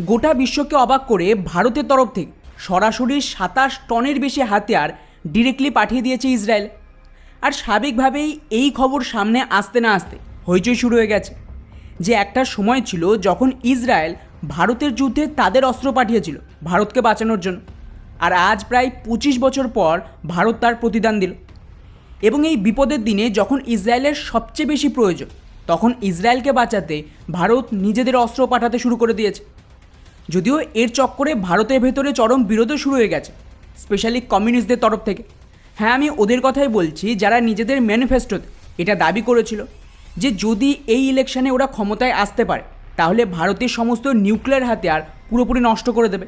গোটা বিশ্বকে অবাক করে ভারতের তরফ থেকে সরাসরি সাতাশ টনের বেশি হাতিয়ার ডিরেক্টলি পাঠিয়ে দিয়েছে ইসরায়েল। আর স্বাভাবিকভাবেই এই খবর সামনে আসতে না আসতে হইচই শুরু হয়ে গেছে। যে একটা সময় ছিল যখন ইসরায়েল ভারতের যুদ্ধে তাদের অস্ত্র পাঠিয়েছিল ভারতকে বাঁচানোর জন্য। আর আজ প্রায় পঁচিশ বছর পর ভারত তার প্রতিদান দিল। এবং এই বিপদের দিনে যখন ইসরায়েলের সবচেয়ে বেশি প্রয়োজন, তখন ইসরায়েলকে বাঁচাতে ভারত নিজেদের অস্ত্র পাঠাতে শুরু করে দিয়েছে। যদিও এর চক্করে ভারতের ভেতরে চরম বিরোধও শুরু হয়ে গেছে স্পেশালি কমিউনিস্টদের তরফ থেকে। হ্যাঁ আমি ওদের কথাই বলছি, যারা নিজেদের ম্যানিফেস্টোতে এটা দাবি করেছিল যে যদি এই ইলেকশনে ওরা ক্ষমতায় আসতে পারে, তাহলে ভারতের সমস্ত নিউক্লিয়ার হাতিয়ার পুরোপুরি নষ্ট করে দেবে।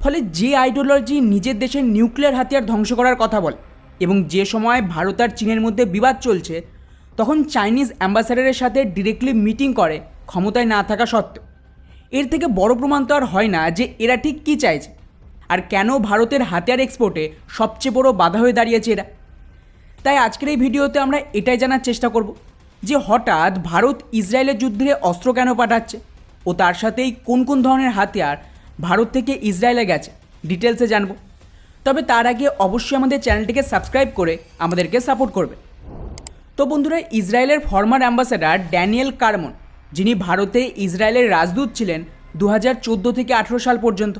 ফলে যে আইডিওলজি নিজের দেশের নিউক্লিয়ার হাতিয়ার ধ্বংস করার কথা বলে, এবং যে সময় ভারত আর চীনের মধ্যে বিবাদ চলছে, তখন চাইনিজ অ্যাম্বাসাডারের সাথে ডিরেক্টলি মিটিং করে ক্ষমতায় না থাকা সত্ত্বেও। এর থেকে বড় প্রমাণ তো আর হয় না যে এরা ঠিক কী চাইছে। আর কেন ভারতের হাতিয়ার এক্সপোর্টে সবচেয়ে বড় বাধা হয়ে দাঁড়িয়েছে এরা? তাই আজকের এই ভিডিওতে আমরা এটাই জানার চেষ্টা করব যে হঠাৎ ভারত ইসরায়েলের যুদ্ধে অস্ত্র কেন পাঠাচ্ছে ও তার সাথেই কোন কোন ধরনের হাতিয়ার ভারত থেকে ইসরায়েলে গেছে, ডিটেলসে জানব। তবে তার আগে অবশ্যই আমাদের চ্যানেলটিকে সাবস্ক্রাইব করে আমাদেরকে সাপোর্ট করবে। তো বন্ধুরা, ইসরায়েলের ফর্মার অ্যাম্বাসেডার ড্যানিয়েল কারমন যিনি ভারতে ইসরায়েলের রাজদূত ছিলেন দু হাজার চোদ্দ থেকে আঠেরো সাল পর্যন্ত।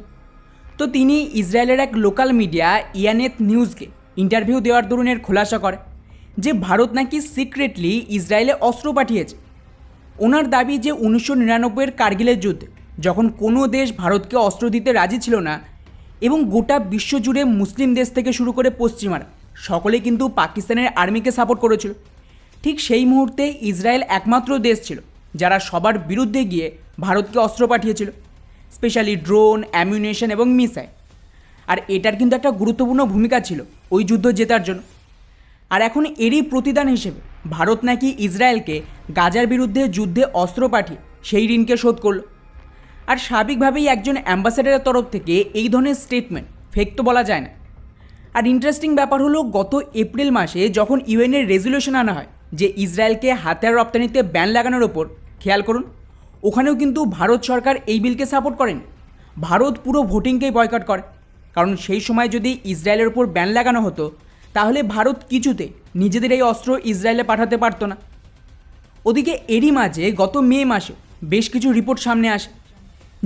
তো তিনি ইসরায়েলের এক লোকাল মিডিয়া, ইয়ানেত নিউজকে ইন্টারভিউ দেওয়ার দরুনের খোলাসা করে যে ভারত নাকি সিক্রেটলি ইসরায়েলে অস্ত্র পাঠিয়েছে। ওনার দাবি যে উনিশশো নিরানব্বইয়ের কার্গিলের যুদ্ধে যখন কোনো দেশ ভারতকে অস্ত্র দিতে রাজি ছিল না এবং গোটা বিশ্বজুড়ে মুসলিম দেশ থেকে শুরু করে পশ্চিমারা সকলে কিন্তু পাকিস্তানের আর্মিকে সাপোর্ট করেছিল। ঠিক সেই মুহূর্তে ইসরায়েল একমাত্র দেশ ছিল। যারা সবার বিরুদ্ধে গিয়ে ভারতকে অস্ত্র পাঠিয়েছিল স্পেশালি ড্রোন অ্যামিউনেশন এবং মিসাইল আর এটার কিন্তু একটা গুরুত্বপূর্ণ ভূমিকা ছিল ওই যুদ্ধ জেতার জন্য। আর এখন এরই প্রতিদান হিসেবে ভারত নাকি ইসরায়েলকে গাজার বিরুদ্ধে যুদ্ধে অস্ত্র পাঠিয়ে সেই ঋণকে শোধ করল। আর স্বাভাবিকভাবেই একজন অ্যাম্বাসেডারের তরফ থেকে এই ধরনের স্টেটমেন্ট ফেক তো বলা যায় না। আর ইন্টারেস্টিং ব্যাপার হলো গত এপ্রিল মাসে যখন ইউএনের রেজলিউশন আনা হয় যে ইসরায়েলকে হাতিয়ার রপ্তানিতে ব্যান লাগানোর ওপর খেয়াল করুন, ওখানেও কিন্তু ভারত সরকার এই বিলকে সাপোর্ট করেন। ভারত পুরো ভোটিংকেই বয়কট করে। কারণ সেই সময় যদি ইসরায়েলের ওপর ব্যান লাগানো হতো, তাহলে ভারত কিছুতে নিজেদের এই অস্ত্র ইসরায়েলে পাঠাতে পারতো না। ওদিকে এরই মাঝে গত মে মাসে বেশ কিছু রিপোর্ট সামনে আসে,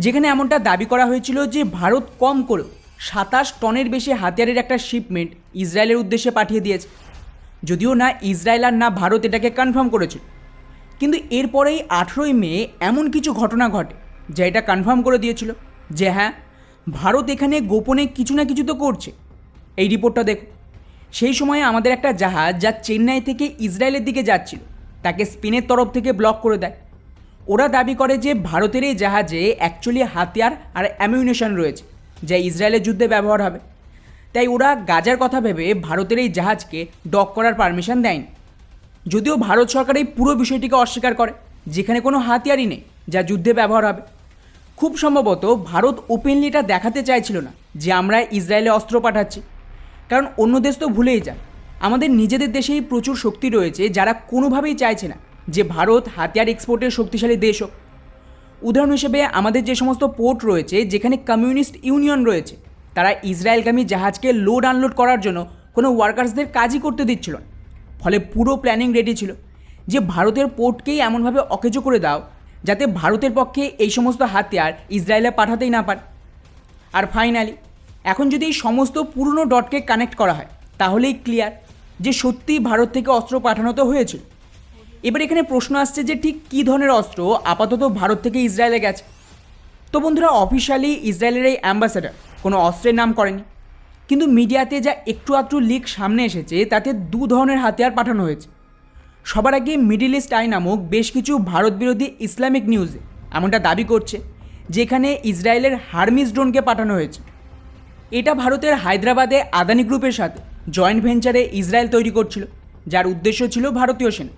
যেখানে এমনটা দাবি করা হয়েছিল যে ভারত কম করেও সাতাশ টনের বেশি হাতিয়ারের একটা শিপমেন্ট ইসরায়েলের উদ্দেশ্যে পাঠিয়ে দিয়েছে। যদিও না ইসরায়েল আর না ভারত এটাকে কনফার্ম করেছিল। কিন্তু এরপরেই আঠেরোই মে এমন কিছু ঘটনা ঘটে, যা এটা কনফার্ম করে দিয়েছিল যে হ্যাঁ ভারত এখানে গোপনে কিছু না কিছু তো করছে। এই রিপোর্টটা দেখো। সেই সময় আমাদের একটা জাহাজ যা চেন্নাই থেকে ইসরায়েলের দিকে যাচ্ছিল, তাকে স্পেনের তরফ থেকে ব্লক করে দেয়। ওরা দাবি করে যে ভারতের এই জাহাজে অ্যাকচুয়ালি হাতিয়ার আর অ্যামিউনেশন রয়েছে, যা ইসরায়েলের যুদ্ধে ব্যবহার হবে। তাই ওরা গাজার কথা ভেবে ভারতের এই জাহাজকে ডক করার পারমিশন দেয়নি। যদিও ভারত সরকার এই পুরো বিষয়টিকে অস্বীকার করে, যেখানে কোনো হাতিয়ারই নেই যা যুদ্ধে ব্যবহার হবে। খুব সম্ভবত ভারত ওপেনলি এটা দেখাতে চাইছিল না যে আমরা ইসরায়েলে অস্ত্র পাঠাচ্ছি। কারণ অন্য দেশ তো ভুলেই যায়। আমাদের নিজেদের দেশেই প্রচুর শক্তি রয়েছে যারা কোনোভাবেই চাইছে না যে ভারত হাতিয়ার এক্সপোর্টের শক্তিশালী দেশ হোক। উদাহরণ হিসেবে আমাদের যে সমস্ত পোর্ট রয়েছে, যেখানে কমিউনিস্ট ইউনিয়ন রয়েছে, তারা ইসরায়েলগামী জাহাজকে লোড আনলোড করার জন্য কোনো ওয়ার্কার্সদের কাজই করতে দিচ্ছিল না। ফলে পুরো প্ল্যানিং রেডি ছিল। যে ভারতের পোর্টকেই এমনভাবে অকেজো করে দাও, যাতে ভারতের পক্ষে এই সমস্ত হাতিয়ার ইসরায়েলে পাঠাতেই না পারে। আর ফাইনালি এখন যদি এই সমস্ত পুরনো ডটকে কানেক্ট করা হয়, তাহলেই ক্লিয়ার যে সত্যিই ভারত থেকে অস্ত্র পাঠানো তো হয়েছিল এবার এখানে প্রশ্ন আসছে যে ঠিক কী ধরনের অস্ত্র আপাতত ভারত থেকে ইসরায়েলে গেছে? তো বন্ধুরা অফিসিয়ালি ইসরায়েলের এই অ্যাম্বাসেডার কোনো অস্ত্রের নাম করেনি। কিন্তু মিডিয়াতে যা একটু আধটু লিক সামনে এসেছে, তাতে দু ধরনের হাতিয়ার পাঠানো হয়েছে। সবার আগে মিডিল ইস্ট আই নামক বেশ কিছু ভারত বিরোধী ইসলামিক নিউজে এমনটা দাবি করছে, যেখানে ইসরায়েলের হারমিস ড্রোনকে পাঠানো হয়েছে। এটা ভারতের হায়দ্রাবাদে আদানি গ্রুপের সাথে জয়েন্ট ভেঞ্চারে ইসরায়েল তৈরি করছিল, যার উদ্দেশ্য ছিল ভারতীয় সেনা।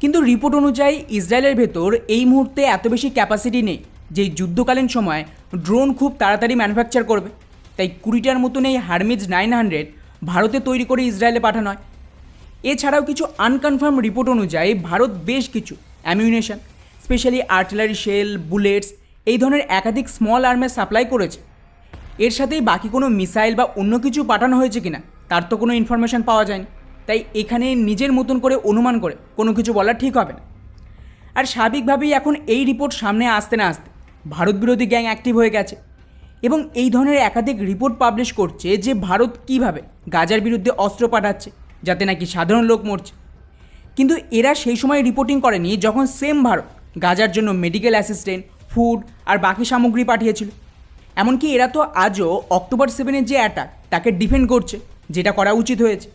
কিন্তু রিপোর্ট অনুযায়ী ইসরায়েলের ভেতর এই মুহূর্তে এত বেশি ক্যাপাসিটি নেই, যে যুদ্ধকালীন সময় ড্রোন খুব তাড়াতাড়ি ম্যানুফ্যাকচার করবে। তাই কুড়িটার মতন এই হারমিজ নাইন হান্ড্রেড ভারতে তৈরি করে ইসরায়েলে পাঠানো হয়। এছাড়াও কিছু আনকনফার্ম রিপোর্ট অনুযায়ী ভারত বেশ কিছু ammunition, specially artillery shell, bullets, এই ধরনের একাধিক স্মল আর্মের সাপ্লাই করেছে। এর সাথেই বাকি কোনো মিসাইল বা অন্য কিছু পাঠানো হয়েছে কিনা, তার তো কোনো ইনফরমেশন পাওয়া যায়নি। তাই এখানে নিজের মতন করে অনুমান করে কোনো কিছু বলা ঠিক হবে না। আর স্বাভাবিকভাবেই এখন এই রিপোর্ট সামনে আসতে না আসতে ভারত বিরোধী গ্যাং অ্যাক্টিভ হয়ে গেছে। এবং এই ধরনের একাধিক রিপোর্ট পাবলিশ করছে যে ভারত কীভাবে গাজার বিরুদ্ধে অস্ত্র পাঠাচ্ছে, যাতে নাকি সাধারণ লোক মরছে। কিন্তু এরা সেই সময় রিপোর্টিং করেনি যখন সেম ভারত গাজার জন্য মেডিকেল অ্যাসিস্ট্যান্ট ফুড আর বাকি সামগ্রী পাঠিয়েছিল। এমনকি এরা তো আজও অক্টোবর সেভেনের যে অ্যাটাক তাকে ডিফেন্ড করছে, যেটা করা উচিত হয়েছে।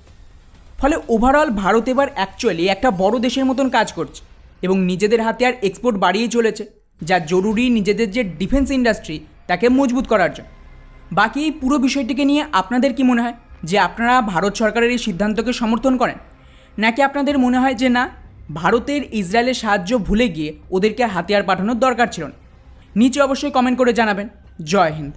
ফলে ওভারঅল ভারত এবার অ্যাকচুয়ালি একটা বড় দেশের মতন কাজ করছে এবং নিজেদের হাতে আর এক্সপোর্ট বাড়িয়ে চলেছে, যা জরুরি নিজেদের যে ডিফেন্স ইন্ডাস্ট্রি তাকে মজবুত করার জন্য। বাকি পুরো বিষয়টিকে নিয়ে আপনাদের কি মনে হয়? যে আপনারা ভারত সরকারের এই সিদ্ধান্তকে সমর্থন করেন? নাকি আপনাদের মনে হয় যে না, ভারতের ইসরায়েলের সাহায্য ভুলে গিয়ে ওদেরকে হাতিয়ার পাঠানোর দরকার ছিল না? নিচে অবশ্যই কমেন্ট করে জানাবেন। জয় হিন্দ।